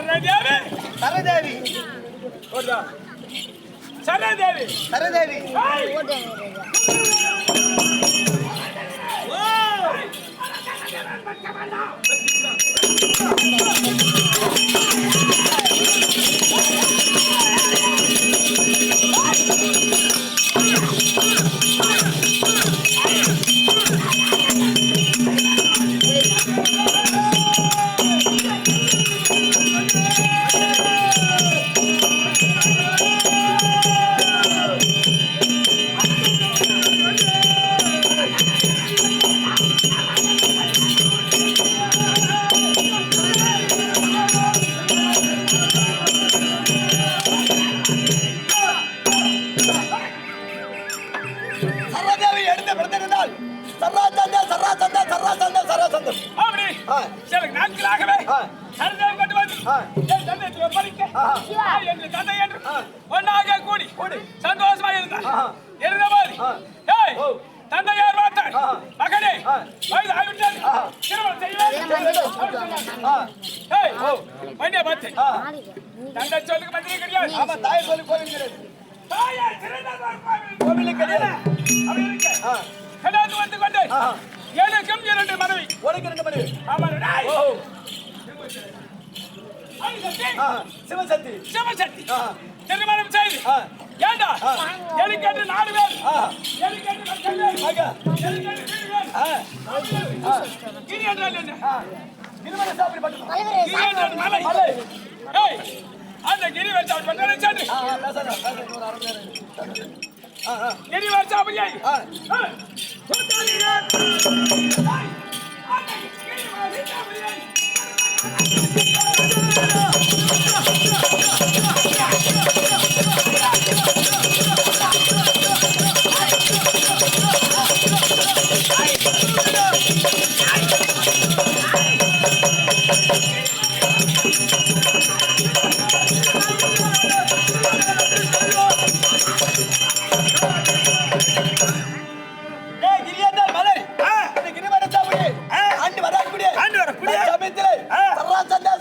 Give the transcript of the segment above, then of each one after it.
சரதேவி. சரதேவி. ஓடுதா சரதேவி. சரதேவி! என்று தந்தை என்று ஆ. ஒன்னாக கூடி. சந்தோஷமாக இருந்தார். ஏய் ஓ. தந்தையார் பார்த்தார். மகனே. வயது ஆகிவிட்டது. திருமணம் செய்ய வண்டியை பார்த்து. தந்தை சொல்லுக்கு மந்திரி கிடையாது. ஆமா தாய் சொல்லி கோவிலுங்கிறது தாயார் சிறந்தவர் கோவில். கிடையாது. அப்படி இருக்க. ஆ. கடந்து வந்து கொண்டு. எனக்கும் இரண்டு மனைவி. உனக்கு ரெண்டு மணி ஆமாம். டேய். ஓ. சிவசக்தி. சிவசக்தி. திருமணம் செய்து. ஏண்டா. எனக்கு நாலு பேர். ஆ. எனக்கு என்று மக்கள் பேர். ஆக. எனக்கு என்று வீடு பேர். ஆ. ஆ.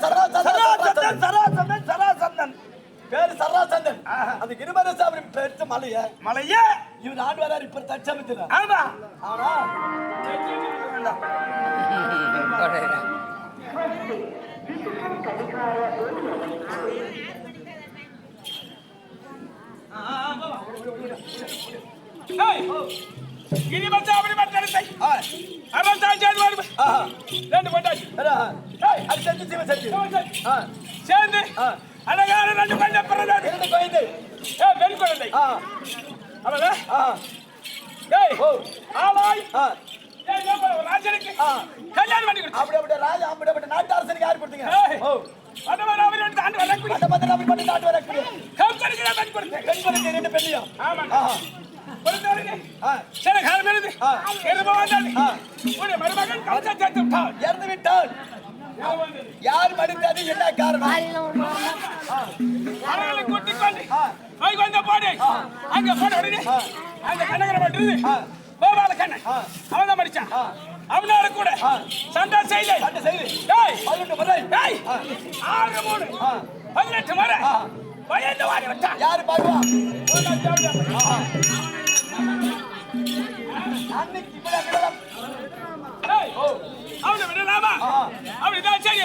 சராசந்தன் சராசந்தன் சராசந்தன் பேரு சர்ரா சந்தன் அந்த கிரிமர சாப்பிடு பெருத்த மலைய. மலையே. இவன் ஆண்டு வராரு இப்ப தச்சமத்துல ஆமா. ஆனா பண்றதை ஆ அது செஞ்சு சிவசக்தி சிவசக்தி. ஆ. சேர்ந்து ஆ. அழகான ரெண்டு குழந்தை பிறந்தது இரண்டு குழந்தை. ஏ பெண் குழந்தை. ஆ. அவள ஆ. ஏய் ஓ. ஆளாய். ராஜனுக்கு. கல்யாணம் பண்ணி கொடுத்து அப்படி அப்படி ராஜா அப்படி அப்படி நாட்டு அரசனுக்கு யார் கொடுத்தீங்க மாதிரி அவர் எடுத்து ஆண்டு வரக்கூடிய. அந்த மாதிரி அப்படி பண்ணி நாட்டு வரக்கூடிய. கவுக்கருக்கு பெண் கொடுத்தேன். பெண் குழந்தை ரெண்டு பெண்ணையும். ஆமா சில காலம் இருந்து மருமகன் கவுச்சா சேர்த்து விட்டான் இறந்து வந்தது. யார் மடித்தது என்ன காரணம் அவர்களை கூட்டிக் கொண்டு. போய் வந்த பாடு அங்க போன உடனே. அந்த கண்ணகரை ஆ. கோபால கண்ணன். அவன் தான் மடிச்சான் ஆ. அவனால கூட. சண்டை செய்து சண்டை செய்து டேய் பதினெட்டு முறை டேய். ஆறு மூணு. பதினெட்டு முறை. பயந்து வாரி விட்டான் யாரு பாக்குவா அவனை விடலாமா அப்படிதான் சரி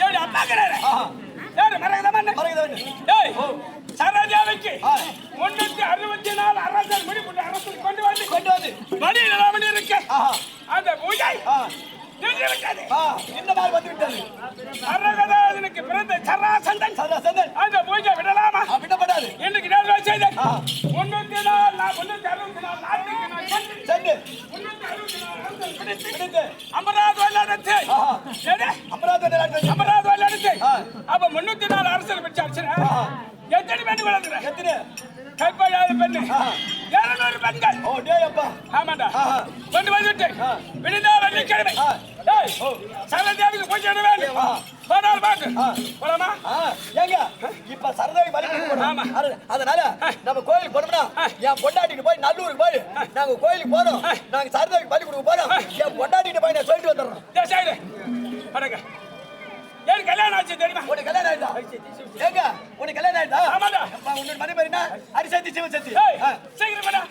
எப்படி அப்பா கிடையாது யாரு மரகதமன் மறைந்தவன் முன்னூத்தி அறுபத்தி நாலு அரசர் முடிவுள்ள அரசு கொண்டு வந்து கொண்டு வந்து வழி இல்லாமல் இருக்க அந்த பூஜை இந்த மாதிரி வந்து விட்டது மரகதனுக்கு பிறந்த சராசந்தன் சந்தா அந்த பூஜை விடலாமா விடப்படாது இன்னைக்கு நான் செய்தேன் முன்னூத்தி நாலு நான் முன்னூத்தி அறுபத்தி நாலு நாட்டுக்கு நான் சென்று சென்று முன்னூத்தி அறுபத்தி நாலு அரசர் பிடித்து பிடித்து அமராவதி வெள்ளாடத்து அமராவதி அமராவதி வெள்ளாடத்து அப்ப முன்னூத்தி நாலு அரசர் பிடிச்சாச்சு ஆஹா. எத்தனை பெண் வளர்க்குற எத்தனை கைப்படாத பெண்ணு இருநூறு பெண்கள் ஓ டேய் அப்பா ஆமாண்டா கொண்டு வந்துட்டு விழுந்தா வெள்ளிக்கிழமை சரதேவிக்கு பூஜை போனால் பாட்டு. போலாமா? ஏங்க இப்ப சரதாவி அது- அதனால நம்ம கோயிலுக்கு போனோம்னா என் பொண்டாட்டிட்டு போய் நல்லூருக்கு போய் நாங்க கோயிலுக்கு போறோம். நாங்க சரதாவிக்கு பலி கொடுக்க போறோம். என் பொண்டாட்டிட்டு போய் நான் சொல்லிட்டு வந்துடுறோம் டேய், சைடு. அடங்க. ஏன் கல்யாணம் ஆச்சு தெரியுமா? உனக்கு கல்யாணம் ஆயிட்டா ஏங்க உனக்கு கல்யாணம் ஆயிட்டா ஆமாடா. உன்னோட மணி பேருனா அரிசத்தி சிவசக்தி. ஏய், ஆ, சீக்கிரம் வாடா.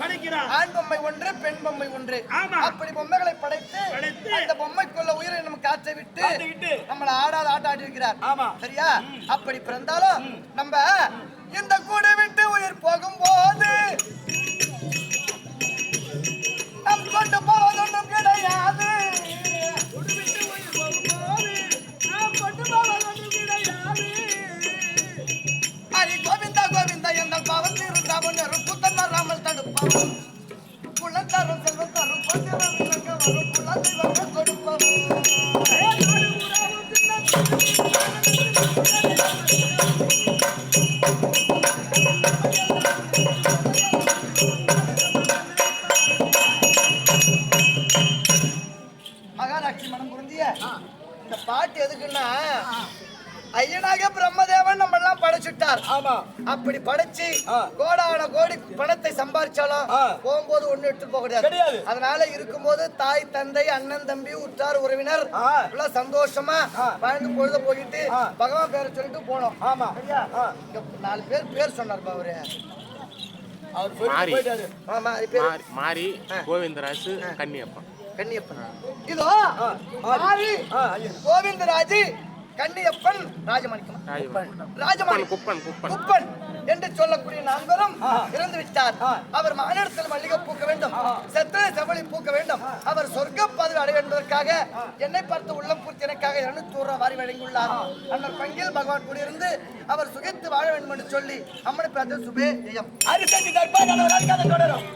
படைக்கிறார். படைக்கிறார். ஆண் பொம்மை ஒன்று பெண் பொம்மை ஒன்று. அப்படி பொம்மைகளை படைத்து அந்த பொம்மைக்குள்ள உயிரை நம்ம காற்றை விட்டு நம்மள ஆடாத ஆட்ட ஆடி இருக்கிறார். சரியா அப்படி பிறந்தாலும் நம்ம இந்த கூடை விட்டு உயிர் போகும்போது நம் கொண்டு போவதொன்றும் கிடையாது. மகாராட்சி மனம் புரிந்திய இந்த பாட்டு எதுக்குன்னா ஐயனாக பிரம்மதேவன் நம்ம எல்லாம் படைச்சுட்டார் ஆமா அப்படி படைச்சு. கோடான கோடி பணத்தை சம்பாரிச்சாலும். போகும்போது ஒண்ணு எடுத்து போக கிடையாது. அதனால இருக்கும்போது தாய் தந்தை அண்ணன் தம்பி உற்றார் உறவினர். எல்லாம் சந்தோஷமா. வாழ்ந்து பொழுத போயிட்டு. பகவான் பேரை சொல்லிட்டு போனோம் ஆமா நாலு பேர் பேர் சொன்னார் அவரு மாறி. போயிட்டாரு ஆமா அது பேர் மாரி மாரி கோவிந்தராசு கன்னியப்பன் கண்ணியப்பன் இதோ. கோவிந்தராஜ் கண்ணியப்பன் ராஜமாணிக்கம். குப்பன் குப்பன் குப்பன். என்று சொல்லக்கூடிய நான்கரும் ஆ. இறந்து விட்டார். அவர் மாநிலத்தில் மல்லிகை பூக்க வேண்டும். செத்தனை செவளி பூக்க வேண்டும். அவர் சொர்க்க பதவி அடைய என்பதற்காக என்னை பார்த்து உள்ளம் பூர்த்தி எனக்காக இருநூத்தி ரூபாய் வாரி வழங்கியுள்ளார். அண்ணன் பங்கில் பகவான் கூடியிருந்து அவர் சுகித்து வாழ வேண்டும் என்று சொல்லி அம்மனை பார்த்து சுபே ஜெயம் தர்பார் தொடரும்.